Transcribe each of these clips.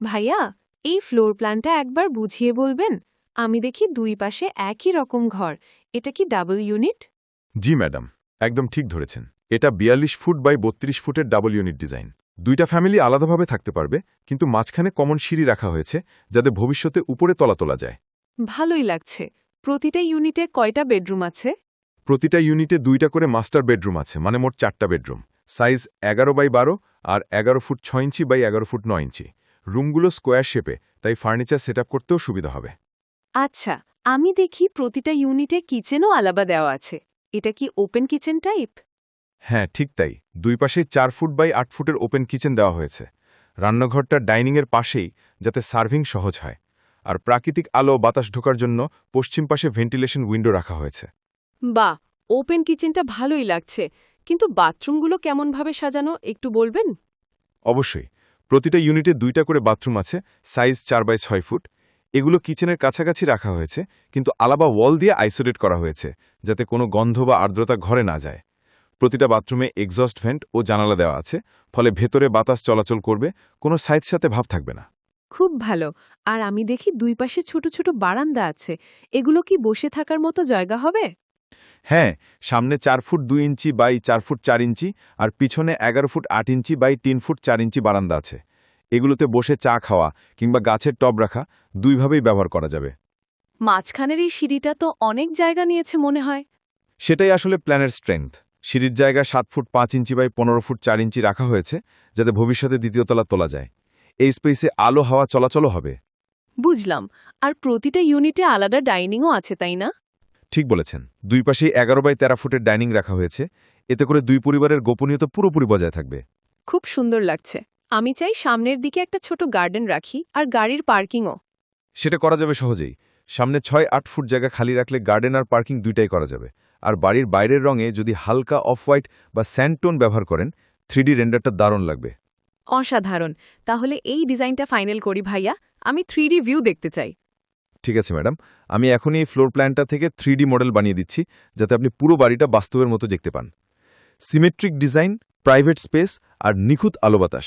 ভাইয়া এই ফ্লোর প্ল্যানটা একবার বুঝিয়ে বলবেন। আমি দেখি দুই পাশে একই রকম ঘর। এটা কি ডাবল ইউনিট? জি ম্যাডাম। একদম ঠিক ধরেছেন। এটা বিয়াল্লিশ ফুট বাই বত্রিশ ফুটের ডাবল ইউনিট ডিজাইন। দুইটা ফ্যামিলি আলাদাভাবে থাকতে পারবে কিন্তু মাঝখানে কমন সিঁড়ি রাখা হয়েছে যাতে ভবিষ্যতে উপরে তলা তোলা যায়। ভালোই লাগছে। প্রতিটা ইউনিটে কয়টা বেডরুম আছে? প্রতিটা ইউনিটে দুইটা করে মাস্টার বেডরুম আছে মানে মোট চারটা বেডরুম। সাইজ এগারো বাই বারো আর এগারো ফুট ছয় ইঞ্চি বাই এগারো ফুট নয় ইঞ্চি। রুমগুলো স্কোয়ার শেপে তাই ফার্নিচার সেট করতেও সুবিধা হবে। আচ্ছা আমি দেখি প্রতিটা ইউনিটে কিচেনও আলাদা দেওয়া আছে। এটা কি ওপেন কিচেন টাইপ? হ্যাঁ ঠিক তাই। দুই পাশে চার ফুট বাই আট ফুটের ওপেন কিচেন দেওয়া হয়েছে। রান্নাঘরটা ডাইনিংয়ের পাশেই যাতে সার্ভিং সহজ হয়। আর প্রাকৃতিক আলো বাতাস ঢোকার জন্য পশ্চিম পাশে ভেন্টিলেশন উইন্ডো রাখা হয়েছে। বাহ ওপেন কিচেনটা ভালোই লাগছে। কিন্তু বাথরুমগুলো কেমনভাবে সাজানো একটু বলবেন? অবশ্যই। প্রতিটা ইউনিটে দুইটা করে বাথরুম আছে, সাইজ চার বাই ছয় ফুট। এগুলো কিচেনের কাছাকাছি রাখা হয়েছে, কিন্তু আলাবা ওয়াল দিয়ে আইসোলেট করা হয়েছে, যাতে কোনো গন্ধ বা আর্দ্রতা ঘরে না যায়। প্রতিটা বাথরুমে এক্সস্ট ভেন্ট ও জানালা দেওয়া আছে, ফলে ভেতরে বাতাস চলাচল করবে, কোনো সাইজ সাথে ভাব থাকবে না। খুব ভালো। আর আমি দেখি দুই পাশে ছোট ছোট বারান্দা আছে, এগুলো কি বসে থাকার মতো জায়গা হবে? হ্যাঁ সামনে চার ফুট দুই ইঞ্চি বাই চার ফুট চার ইঞ্চি আর পিছনে এগারো ফুট আট ইঞ্চি বাই তিন ফুট চার ইঞ্চি বারান্দা আছে। এগুলোতে বসে চা খাওয়া কিংবা গাছের টব রাখা দুইভাবেই ব্যবহার করা যাবে। মাঝখানের এই সিঁড়িটা তো অনেক জায়গা নিয়েছে মনে হয়। সেটাই আসলে প্ল্যানের স্ট্রেংথ। সিঁড়ির জায়গা সাত ফুট পাঁচ ইঞ্চি বাই পনেরো ফুট চার ইঞ্চি রাখা হয়েছে যাতে ভবিষ্যতে দ্বিতীয় তলা তোলা যায়। এই স্পেসে আলো হাওয়া চলাচলও হবে। বুঝলাম। আর প্রতিটা ইউনিটে আলাদা ডাইনিংও আছে তাই না? ঠিক বলেছেন। দুই পাশেই এগারো বাই তেরো ফুটের ডাইনিং রাখা হয়েছে। এতে করে দুই পরিবারের গোপনীয়তা পুরোপুরি বজায় থাকবে। খুব সুন্দর লাগছে। আমি চাই সামনের দিকে একটা ছোট গার্ডেন রাখি আর গাড়ির পার্কিংও। সেটা করা যাবে সহজেই। সামনে ছয় আট ফুট জায়গা খালি রাখলে গার্ডেন আর পার্কিং দুইটাই করা যাবে। আর বাড়ির বাইরের রঙে যদি হালকা অফ হোয়াইট বা স্যান্ডটোন ব্যবহার করেন থ্রিডি রেন্ডারটা দারুণ লাগবে। অসাধারণ। তাহলে এই ডিজাইনটা ফাইনাল করি ভাইয়া। আমি থ্রি ভিউ দেখতে চাই। ঠিক আছে, ম্যাডাম। আমি এখনই এই ফ্লোর প্ল্যানটা থেকে থ্রি মডেল বানিয়ে দিচ্ছি, যাতে আপনি পুরো বাড়িটা বাস্তবের মতো দেখতে পান। সিমেট্রিক ডিজাইন প্রাইভেট স্পেস আর নিখুঁত আলো বাতাস,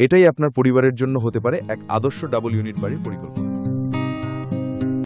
এটাই আপনার পরিবারের জন্য হতে পারে এক আদর্শ ডাবল ইউনিট বাড়ির পরিকল্পনা।